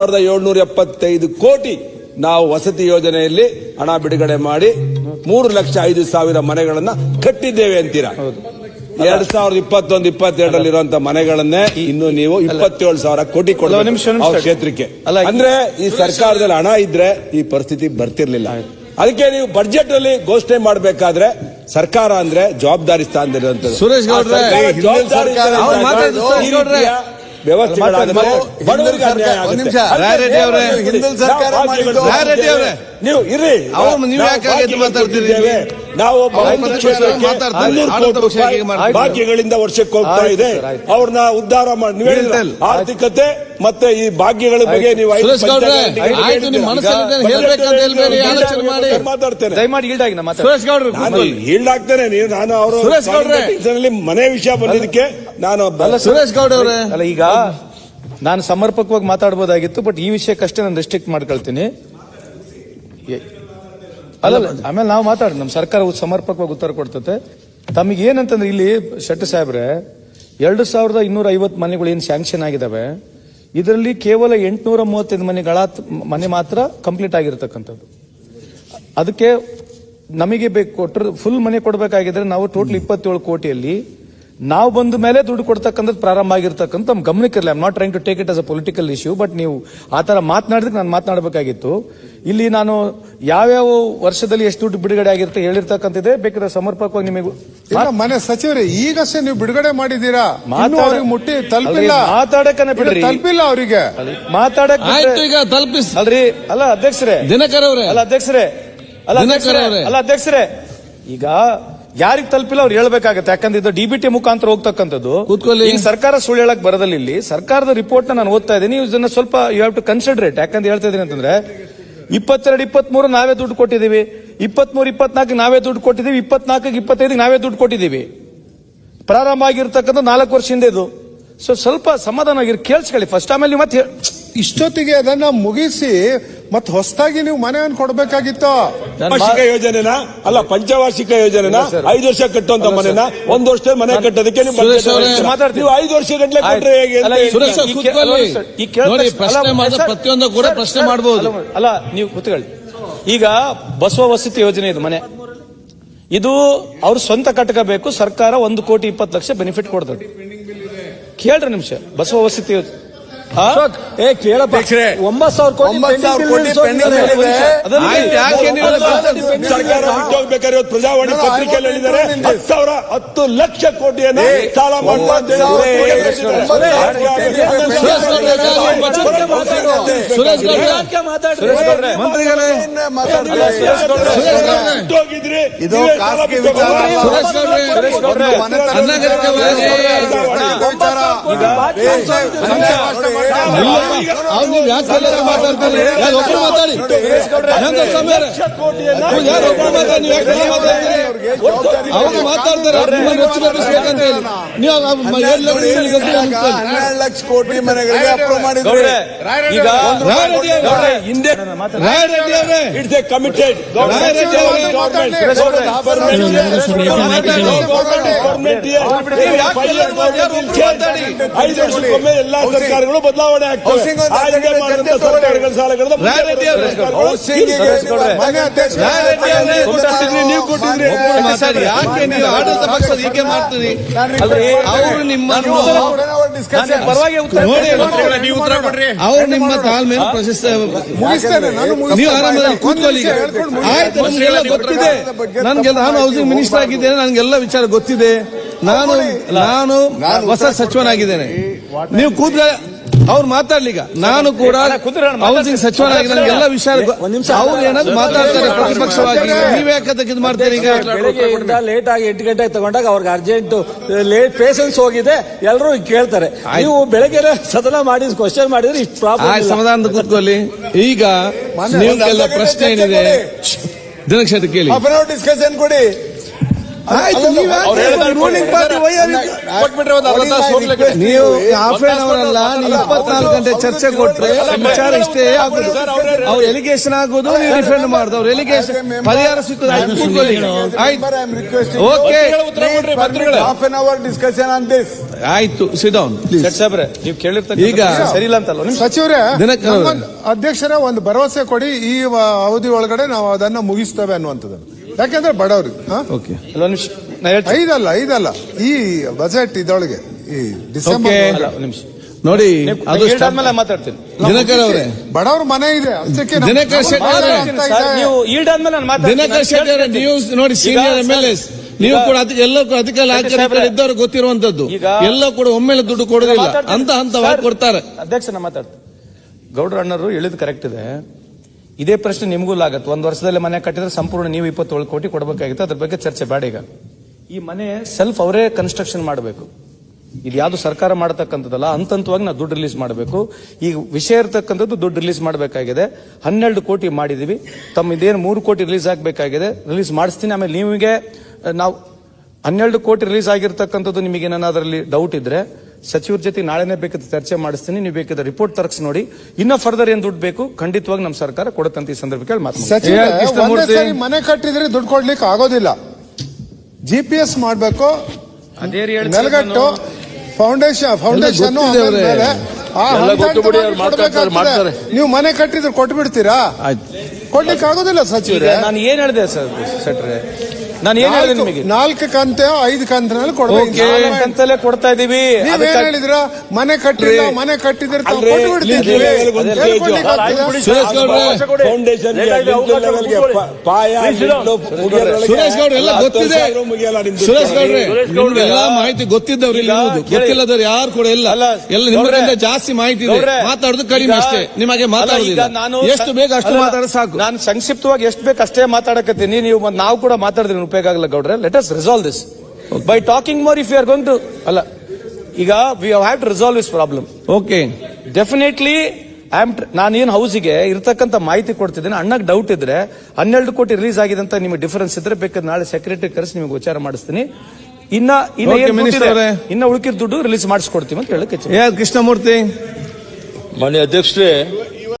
ಸಾವಿರದ ಏಳ್ನೂರ ಎಪ್ಪತ್ತೈದು ಕೋಟಿ ನಾವು ವಸತಿ ಯೋಜನೆಯಲ್ಲಿ ಹಣ ಬಿಡುಗಡೆ ಮಾಡಿ ಮೂರು ಲಕ್ಷ ಐದು ಸಾವಿರ ಮನೆಗಳನ್ನ ಕಟ್ಟಿದ್ದೇವೆ ಅಂತೀರಾ? ಎರಡ್ ಸಾವಿರದ ಇಪ್ಪತ್ತೊಂದು ಇಪ್ಪತ್ತೆರಡರಲ್ಲಿ ಇರುವಂತ ಮನೆಗಳನ್ನೇ ಇನ್ನು ನೀವು ಇಪ್ಪತ್ತೇಳು ಸಾವಿರ ಕೋಟಿ ಒಂದ್ ಕ್ಷೇತ್ರಕ್ಕೆ. ಅಂದ್ರೆ ಈ ಸರ್ಕಾರದಲ್ಲಿ ಹಣ ಇದ್ರೆ ಈ ಪರಿಸ್ಥಿತಿ ಬರ್ತಿರ್ಲಿಲ್ಲ. ಅದಕ್ಕೆ ನೀವು ಬಜೆಟ್ ಅಲ್ಲಿ ಘೋಷಣೆ ಮಾಡಬೇಕಾದ್ರೆ ಸರ್ಕಾರ ಅಂದ್ರೆ ಜವಾಬ್ದಾರಿ ಸ್ಥಾನದಲ್ಲಿ ಸುರೇಶ್ ಗೌಡ್ರೆ, ನೀವು ಇರ್ರಿ. ನೀವು ಯಾಕೆ ಮಾತಾಡ್ತೀರಿ? ನಾವು? ಭಾಗ್ಯಗಳಿಂದ ವರ್ಷಕ್ಕೆ ಹೋಗ್ತಾ ಇದೆ. ಅವ್ರನ್ನ ಉದ್ಧಾರ ಮಾಡಿ ನೀವು ಆರ್ಥಿಕತೆ ಮತ್ತೆ ಈ ಭಾಗ್ಯಗಳ ಬಗ್ಗೆ ನೀವು ಈಲ್ಡ್ ಆಗಿ ನಮ್ಮ ಸುರೇಶ್ ಗೌಡ್ರು ನಾನು ಈಲ್ಡ್ ಆಗ್ತೇನೆ ನೀವು ನಾನು ಅವರು ಸುರೇಶ್ ಗೌಡ್ರೆ. ಮನೆ ವಿಷಯ ಬಂದಿದ್ದಕ್ಕೆ ನಾನು ಸುರೇಶ್ ಗೌಡ ಅವರೇ. ಅಲ್ಲ ಈಗ ನಾನು ಸಮರ್ಪಕವಾಗಿ ಮಾತಾಡಬಹುದಾಗಿತ್ತು ಬಟ್ ಈ ವಿಷಯಕ್ಕಷ್ಟೇ ನಾನು ರೆಸ್ಟ್ರಿಕ್ಟ್ ಮಾಡ್ಕೊಳ್ತೀನಿ. ಅಲ್ಲ ಅಲ್ಲ, ಆಮೇಲೆ ನಾವು ಮಾತಾಡಿ ನಮ್ಮ ಸರ್ಕಾರ ಸಮರ್ಪಕವಾಗಿ ಉತ್ತರ ಕೊಡ್ತತೆ. ತಮಗೆ ಏನಂತಂದ್ರೆ ಇಲ್ಲಿ ಶೆಟ್ಟಿ ಸಾಹೇಬ್ರೆ ಎರಡು ಸಾವಿರದ ಇನ್ನೂರ ಐವತ್ತು ಮನೆಗಳು ಏನು ಸ್ಯಾಂಕ್ಷನ್ ಆಗಿದಾವೆ. ಇದರಲ್ಲಿ ಕೇವಲ ಎಂಟುನೂರ ಮೂವತ್ತೈದು ಮನೆಗಳ ಮನೆ ಮಾತ್ರ ಕಂಪ್ಲೀಟ್ ಆಗಿರತಕ್ಕಂಥದ್ದು. ಅದಕ್ಕೆ ನಮಗೆ ಬೇಕು ಕೊಟ್ಟರೆ ಫುಲ್ ಮನೆ ಕೊಡಬೇಕಾಗಿದ್ರೆ ನಾವು ಟೋಟಲ್ ಇಪ್ಪತ್ತೇಳು ಕೋಟಿಯಲ್ಲಿ ನಾವು ಬಂದ ಮೇಲೆ ದುಡ್ಡು ಕೊಡ್ತಕ್ಕಂಥದ್ದು ಪ್ರಾರಂಭ ಆಗಿರ್ತಕ್ಕಂಥ ನಮ್ಮ ಗಮನಕ್ಕಿರಲಿ I'm not trying to take it as a political issue but ನೀವು ಆ ಥರ ಮಾತನಾಡಿದ್ರೆ ನಾನು ಮಾತನಾಡಬೇಕಾಗಿತ್ತು. ಇಲ್ಲಿ ನಾನು ಯಾವ್ಯಾವ ವರ್ಷದಲ್ಲಿ ಎಷ್ಟು ದುಡ್ಡು ಬಿಡುಗಡೆ ಆಗಿರುತ್ತೆ ಹೇಳಿರ್ತಕ್ಕಂಥದ್ದೇ ಬೇಕಾದ್ರೆ ಸಮರ್ಪಕವಾಗಿ ನಿಮಗೆ ಇಲ್ಲ ಮನೆ ಸಚಿವರೇ ಈಗಷ್ಟೇ ನೀವು ಬಿಡುಗಡೆ ಮಾಡಿದ್ದೀರಾ? ಮುಟ್ಟಿ ತಲುಪಿಲ್ಲ. ಮಾತಾಡಕ್ಕೆ ಮಾತಾಡಕ್ಕನೆ ಬಿಡ್ರಿ. ತಲುಪಿಲ್ಲ ಅವರಿಗೆ. ಮಾತಾಡಕ್ ಆಯ್ತು ಈಗ ತಲುಪಿಸ್ ಅಲ್ರಿ ಅಲ್ಲ ಅಧ್ಯಕ್ಷರೇ. ದಿನಕರ್ ಅವರೇ. ಅಲ್ಲ ಅಧ್ಯಕ್ಷರೇ. ಅಲ್ಲ ದಿನಕರ್ ಅಧ್ಯಕ್ಷರೇ ಅವರೇ. ಅಲ್ಲ ಅಧ್ಯಕ್ಷರೇ. ಈಗ ಯಾರಿಗ್ ತಲುಪಿಲ್ಲ ಅವ್ರು ಹೇಳ್ಬೇಕಾಗತ್ತೆ. ಯಾಕಂದ್ರೆ ಇದು ಡಿಬಿಟಿ ಮುಖಾಂತರ ಹೋಗ್ತಕ್ಕಂಥದ್ದು. ಕೂತ್ಕೊಳ್ಳಿ. ಈಗ ಸರ್ಕಾರ ಸುಳ್ಳು ಹೇಳಕ್ ಬರದಲ್ಲಿ ಇಲ್ಲಿ ಸರ್ಕಾರದ ರಿಪೋರ್ಟ್ನ ನಾನು ಓದ್ತಾ ಇದ್ದೀನಿ. ಇದನ್ನ ಸ್ವಲ್ಪ ಯು ಹ್ಯಾವ್ ಟು ಕನ್ಸಿಡರೇಟ್ ಯಾಕಂದ್ರೆ ಹೇಳ್ತಾ ಇದ್ದೀನಿ ಅಂತಂದ್ರೆ ಇಪ್ಪತ್ತೆರಡು ಇಪ್ಪತ್ಮೂರು ನಾವೇ ದುಡ್ಡು ಕೊಟ್ಟಿದ್ದೀವಿ. ಇಪ್ಪತ್ಮೂರು ಇಪ್ಪತ್ನಾಲ್ಕು ನಾವೇ ದುಡ್ಡು ಕೊಟ್ಟಿದ್ದೀವಿ. ಇಪ್ಪತ್ನಾಲ್ಕು ಇಪ್ಪತ್ತೈದು ನಾವೇ ದುಡ್ಡು ಕೊಟ್ಟಿದ್ದೀವಿ. ಪ್ರಾರಂಭ ಆಗಿರ್ತಕ್ಕಂಥ ನಾಲ್ಕು ವರ್ಷ ಹಿಂದೆ ಇದು. ಸೊ ಸ್ವಲ್ಪ ಸಮಾಧಾನ ಆಗಿರ್ ಕೇಳಿಸ್ಕೊಳ್ಳಿ. ಫಸ್ಟ್ ಆಮೇಲೆ ನೀವು ಮತ್ತೆ ಹೇಳ್- ಇಷ್ಟೊತ್ತಿಗೆ ಅದನ್ನ ಮುಗಿಸಿ ಮತ್ ಹೊಸದಾಗಿ ನೀವು ಮನೆಯನ್ನು ಕೊಡ್ಬೇಕಾಗಿತ್ತು? ವಾರ್ಷಿಕ ಯೋಜನೆನ? ಅಲ್ಲ ಪಂಚವಾರ್ಷಿಕ ಯೋಜನೆನ. ಐದು ವರ್ಷ ಕಟ್ಟುವಂತ ಮನೆನ. ಒಂದ್ ವರ್ಷ ಮನೆ ಕಟ್ಟೋದಕ್ಕೆ ನೀವು ಐದು ವರ್ಷ ಗಂಟೆ ಕೊಟ್ರೆ ಹೇಗೆ ಪ್ರತಿಯೊಂದು ಕೂಡ ಪ್ರಶ್ನೆ ಮಾಡಬಹುದು ಮಾಡ್ಬೋದು. ಅಲ್ಲ, ನೀವು ಕೂತ್ಕೊಳ್ಳಿ. ಈಗ ಬಸವ ವಸತಿ ಯೋಜನೆ ಇದು ಮನೆ. ಇದು ಅವ್ರ ಸ್ವಂತ ಕಟ್ಕೋಬೇಕು ಸರ್ಕಾರ ಒಂದು ಕೋಟಿ ಇಪ್ಪತ್ತು ಲಕ್ಷ ಬೆನಿಫಿಟ್ ಕೊಡ್ತದೆ. ಕೇಳ್ರಿ ನಿಮಿಷ. ಬಸವ ವಸತಿ ಯೋಜನೆ? ಏ ಕೇಳಪ್ಪ ಒಂಬತ್ತು ಸಾವಿರ ಕೋಟಿ ಸರ್ಕಾರ ಬಿಟ್ಟು ಹೋಗ್ಬೇಕಾದ್ರೆ ಇವತ್ತು ಪ್ರಜಾವಾಣಿ ಪತ್ರಿಕೆಯಲ್ಲಿ ಹೇಳಿದ್ದಾರೆ ಹತ್ತು ಸಾವಿರ ಹತ್ತು ಲಕ್ಷ ಕೋಟಿಯನ್ನ ಸಾಲ ಹೋಗಿದ್ರಿ ಇದು ಖಾಸಗಿ ವಿಚಾರ. ಅವ್ರು ಮಾತಾಡ್ತಾರೆ. ಒಬ್ರು ಮಾತಾಡಿ ಒಬ್ರು ಮಾತಾಡಿ ಮಾತಾಡ್ತೀರಿ. ಮಾತಾಡ್ತಾರೆ. ನೀವು. ಹನ್ನೆರಡು ಲಕ್ಷ ಕೋಟಿ ಮನೆಗಳಿಗೆ ಅಪ್ರೂವ್ ಮಾಡಿದ್ರಿ ಈಗ ಹಿಂದೆ ಇಟ್ಸ್ ಎ ಕಮಿಟೆಡ್ ಐದು ವರ್ಷಕ್ಕೊಮ್ಮೆ ಎಲ್ಲಾ ಸರ್ಕಾರಗಳು ಬದಲಾವಣೆ ಸರ್ಕಾರಗಳ ಕೊಟ್ಟಿದ್ರಿ, ನೀವು ಕೊಟ್ಟಿದ್ರಿ ಯಾಕೆ ನೀವು ಆಡಳಿತ ಪಕ್ಷದ ಹೀಗೆ ಮಾಡ್ತೀರಿ ಅವರು ನಿಮ್ಮನ್ನು ನಾನು ಪರವಾಗಿ ಉತ್ತರ ಕೊಡ್ತೀನಿ. ಅವ್ರು ನಿಮ್ಮ ಪ್ರಶಸ್ತಿ ನೀವು ಆರಾಮದಲ್ಲಿ ಕೂತ್ಕೊಳ್ಳಿ ಈಗ. ಆಯ್ತು ಗೊತ್ತಿದೆ. ನನ್ಗೆ ನಾನು ಹೌಸಿಂಗ್ ಮಿನಿಸ್ಟರ್ ಆಗಿದ್ದೇನೆ ನನ್ಗೆಲ್ಲ ವಿಚಾರ ಗೊತ್ತಿದೆ. ನಾನು ನಾನು ಹೊಸ ಸಚಿವನಾಗಿದ್ದೇನೆ. ನೀವು ಕೂತ್ರೆ ಅವ್ರು ಮಾತಾಡ್ಲಿಗ ನಾನು ಕೂಡ ಹೌಸಿಂಗ್ ಸಚಿವನಾಗಿ ನನಗೆಲ್ಲ ವಿಚಾರ ಗೊ- ಒಂದ್ ನಿಮಿಷ. ಅವ್ರು ಏನಾದ್ರು ಮಾತಾಡ್ತಾರೆ ಪ್ರತಿಪಕ್ಷವಾಗಿ. ನೀವೇ ಯಾಕಂತ ಇದು ಮಾಡ್ತೀರಿ ಈಗ? ಲೇಟ್ ಆಗಿ ಎಂಟು ಗಂಟೆಗೆ ತಗೊಂಡಾಗ ಅವ್ರಿಗೆ ಅರ್ಜೆಂಟ್ ಲೇಟ್ ಪೇಷನ್ಸ್ ಹೋಗಿದೆ. ಎಲ್ಲರೂ ಕೇಳ್ತಾರೆ. ನೀವು ಬೆಳಗ್ಗೆ ಸದನ ಮಾಡಿ ಕ್ವಶನ್ ಮಾಡಿದ್ರೆ ಇಷ್ಟು ಪ್ರಾಬ್ಲಮ್ ಸಮಾಧಾನದ ಕೂತ್ಕೊಳ್ಳಿ. ಈಗ ನೀವು ಪ್ರಶ್ನೆ ಏನಿದೆ? ದಿನಕ್ಷೇತ್ರ ಕೇಳಿ. ಡಿಸ್ಕಷನ್ ಕೊಡಿ. ಆಯ್ತು ನೀವ್ ರೂಲಿಂಗ್ ಪಾರ್ಟಿ ನೀವು ಹಾಫ್ ಆನ್ ಅವರ್ ಅಲ್ಲ ನೀವು ಇಪ್ಪತ್ನಾಲ್ಕು ಗಂಟೆ ಚರ್ಚೆ ಕೊಟ್ರೆ ವಿಚಾರ ಇಷ್ಟೇ ಆಗುದು. ಅವ್ರ ಎಲಿಗೇಷನ್ ಆಗೋದು ನೀವು ಡಿಫೆಂಡ್ ಮಾಡುದು ಅವ್ರ ಎಲಿಗೇಷನ್ ಪರಿಹಾರ ಸಿಗ್ತದೆ ಆಯ್ತು ಕೂತ್ಕೊಳ್ಳಿ. ಆಯ್ತು. I am requesting okay half an hour discussion on this ಆಯ್ತು ಸಿದೌನ್ ಸಾಹೇಬ್ರೆ ನೀವು ಕೇಳಿರ್ತಕ್ಕ ಈಗ- ಸರಿ ಇಲ್ಲ ಅಂತಲ್ಲ ಸಚಿವರೇ ಅಧ್ಯಕ್ಷರ ಒಂದು ಭರವಸೆ ಕೊಡಿ ಈ ಅವಧಿ ಒಳಗಡೆ ನಾವು ಅದನ್ನ ಮುಗಿಸ್ತೇವೆ ಅನ್ನುವಂಥದ್ದನ್ನು ಯಾಕೆಂದ್ರೆ ಬಡವ್ರಿ. ಹಾ? ಓಕೆ ನಿಮಿಷ. ನಾ ಹೇಳ್ತೀನಿ. ಐದಲ್ಲ ಐದಲ್ಲ. ಈ ಬಜೆಟ್ ಇದೊಳಗೆ ಈ ಡಿಸೆಂಬರ್ Okay. ಅಲ್ಲ ಒಂದ್ ನಿಮಿಷ. ನೋಡಿ ಅದು ಮಾತಾಡ್ತೀನಿ. ದಿನಕರ್ ಅವರೇ. ಬಡವ್ರ ಮನೆ ಇದೆ. ಅದಕ್ಕೆ ದಿನಕರ್ ಶೆಟ್ಟಿ ಅವರೇ. ಸರ್, ನೀವು ಈಲ್ಡ್ ಆದ್ಮೇಲೆ ನಾನು ಮಾತಾಡ್ತೀನಿ. ದಿನಕರ್ ಶೆಟ್ಟಿ ಅವರೇ ನೀವು ನೋಡಿ ಸೀನಿಯರ್ ಎಂ ಎಲ್ ಎಸ್ ನೀವು ಕೂಡ ಅದಕ್ಕೆ ಎಲ್ಲರೂ ಕೂಡ ಅಧಿಕಾರಿ ಶೆಟ್ಟಿ ಸಾಹೇಬ್ರೆ. ಇದ್ದವರು ಗೊತ್ತಿರುವಂತದ್ದು ಈಗ- ಎಲ್ಲ ಕೂಡ ಒಮ್ಮೆಲೆ ದುಡ್ಡು ಕೊಡೋದಿಲ್ಲ. ಮಾತಾಡ್ತೀನಿ. ಅಂತ ಹಂತವಾಗಿ ಸರ್, ಕೊಡ್ತಾರೆ. ಅಧ್ಯಕ್ಷ ನಾ ಮಾತಾಡ್ತೀನಿ. ಗೌಡ್ರ ಅಣ್ಣರು ಹೇಳಿದ್ ಕರೆಕ್ಟ್ ಇದೆ. ಇದೇ ಪ್ರಶ್ನೆ ನಿಮಗೂ ಆಗತ್ತೆ ಒಂದು ವರ್ಷದಲ್ಲಿ ಮನೆ ಕಟ್ಟಿದ್ರೆ ಸಂಪೂರ್ಣ ನೀವು ಇಪ್ಪತ್ತೇಳು ಕೋಟಿ ಕೊಡಬೇಕಾಗಿತ್ತು. ಅದ್ರ ಬಗ್ಗೆ ಚರ್ಚೆ ಬೇಡ ಈಗ. ಈ ಮನೆ ಸೆಲ್ಫ್ ಅವರೇ ಕನ್ಸ್ಟ್ರಕ್ಷನ್ ಮಾಡಬೇಕು. ಇದು ಯಾವುದು ಸರ್ಕಾರ ಮಾಡತಕ್ಕಂಥದ್ದಲ್ಲ, ಅಂತಂತವಾಗಿ ನಾವು ದುಡ್ಡು ರಿಲೀಸ್ ಮಾಡಬೇಕು. ಈಗ ವಿಷಯ ಇರತಕ್ಕಂಥದ್ದು ದುಡ್ಡು ರಿಲೀಸ್ ಮಾಡಬೇಕಾಗಿದೆ. ಹನ್ನೆರಡು ಕೋಟಿ ಮಾಡಿದೀವಿ. ತಮ್ಮ ಇದೇನು ಮೂರು ಕೋಟಿ ರಿಲೀಸ್ ಆಗಬೇಕಾಗಿದೆ ರಿಲೀಸ್ ಮಾಡಿಸ್ತೀನಿ. ಆಮೇಲೆ ನಿಮಗೆ, ನಾವು ಹನ್ನೆರಡು ಕೋಟಿ ರಿಲೀಸ್ ಆಗಿರ್ತಕ್ಕಂಥದ್ದು ನಿಮಗೆ ಏನಾದ್ರಲ್ಲಿ ಡೌಟ್ ಇದ್ರೆ ಸಚಿವರ ಜೊತೆ ನಾಳೆನೇ ಬೇಕಾದ ಚರ್ಚೆ ಮಾಡಿಸ್ತೀನಿ. ನೀವು ಬೇಕಾದ ರಿಪೋರ್ಟ್ ತರಕ್ಸ್ ನೋಡಿ. ಇನ್ನ ಫರ್ದರ್ ಏನ್ ದುಡ್ಡು ಬೇಕು ಖಂಡಿತವಾಗಿ ನಮ್ಮ ಸರ್ಕಾರ ಕೊಡುತ್ತಂತ ಈ ಸಂದರ್ಭಕ್ಕೆ ಮಾತು ಮನೆ ಕಟ್ಟಿದ್ರೆ ದುಡ್ಡು ಕೊಡ್ಲಿಕ್ಕೆ ಆಗೋದಿಲ್ಲ. ಜಿ ಪಿ ಎಸ್ ಮಾಡ್ಬೇಕು. ನೆಲಗಟ್ಟು ಫೌಂಡೇಶನ್ ಫೌಂಡೇಶನ್ ನೀವು ಮನೆ ಕಟ್ಟಿದ್ರೆ ಕೊಟ್ಬಿಡ್ತೀರಾ? ಕೊಡ್ಲಿಕ್ಕೆ ಆಗೋದಿಲ್ಲ ಸಚಿವರೇ. ನಾನು ಏನ್ ಹೇಳಿದೆ ಸರ್ ಸೆಟ್ರೆ ನಾನು ಏನ್ ಹೇಳಿದೆ ನಾಲ್ಕು- ನಿಮಗೆ? ನಾಲ್ಕು ಕಂತೆ ಐದು ಕಂತಿನಲ್ಲಿ ಕೊಡ್ಬೇಕು. ನಾಲ್ಕು ಅಂತಲೇ ಕೊಡ್ತಾ ಇದೀವಿ. ನೀವೇನ್ ಹೇಳಿದ್ರ? ಮನೆ ಕಟ್ಟಿಲ್ಲ ಮನೆ ಕಟ್ಟಿದ್ರೆ ಎಲ್ಲಿ? ಸುರೇಶ್ ಗೌಡ್ರೆ ಫೌಂಡೇಶನ್ ಪಾಯ ಸುರೇಶ್ ಗೌಡ್ರೆ ಎಲ್ಲ ಗೊತ್ತಿದೆ. ಸುರೇಶ್ ಗೌಡ್ರೆ ನಿಮ್ಗೆಲ್ಲ ಮಾಹಿತಿ ಗೊತ್ತಿದ್ದವ್ರಿ ಇಲ್ಲಿ ಗೊತ್ತಿಲ್ಲದವ್ರು ಯಾರು ಕೂಡ ಇಲ್ಲ. ಎಲ್ಲ ನಿಮ್ಮ ಜಾಸ್ತಿ ಮಾಹಿತಿ ಇದೆ. ಮಾತಾಡೋದು ಕಡಿಮೆ ಅಷ್ಟೇ. ನಿಮಗೆ ಮಾತಾಡೋದಿಲ್ಲ. ನಾನು ಎಷ್ಟು ಬೇಗ ಅಷ್ಟು ಮಾತಾಡ ಸಾಕು. ನಾನು ಸಂಕ್ಷಿಪ್ತವಾಗಿ ಎಷ್ಟು ಬೇಕು ಅಷ್ಟೇ ಮಾತಾಡಕತ್ತೀನಿ. ನೀವು ನಾವು ಕೂಡ ಮಾತಾಡಿದ್ರೆ ಉಪಯೋಗ ಆಗಲ್ಲ ಗೌಡ್ರೆ. Let us resolve this by talking more if you are going to ಅಲ್ಲ ಈಗ we have to resolve this problem okay definitely I am ನಾನೇನು ಹೌಸಿಗೆ ಇರತಕ್ಕಂಥ ಮಾಹಿತಿ ಕೊಡ್ತಿದ್ದೇನೆ ಅಣ್ಣಗೆ ಡೌಟ್ ಇದ್ರೆ ಹನ್ನೆರಡು ಕೋಟಿ ರಿಲೀಸ್ ಆಗಿದೆ ಅಂತ ನಿಮಗೆ ಡಿಫರೆನ್ಸ್ ಇದ್ರೆ ಬೇಕಾದ್ರೆ ನಾಳೆ ಸೆಕ್ರೆಟರಿ ಕರೆಸಿ ನಿಮಗೆ ವಿಚಾರ ಮಾಡಿಸ್ತೀನಿ. ಇನ್ನ ಇನ್ನ. ಇನ್ನ ಉಳಿಕಿದ ದುಡ್ಡು ರಿಲೀಸ್ ಮಾಡಿಸ್ಕೊಡ್ತೀವಿ ಅಂತ ಹೇಳಕ್ಕೆ ಏ ಕೃಷ್ಣಮೂರ್ತಿ ಮಾನ್ಯ ಅಧ್ಯಕ್ಷರೇ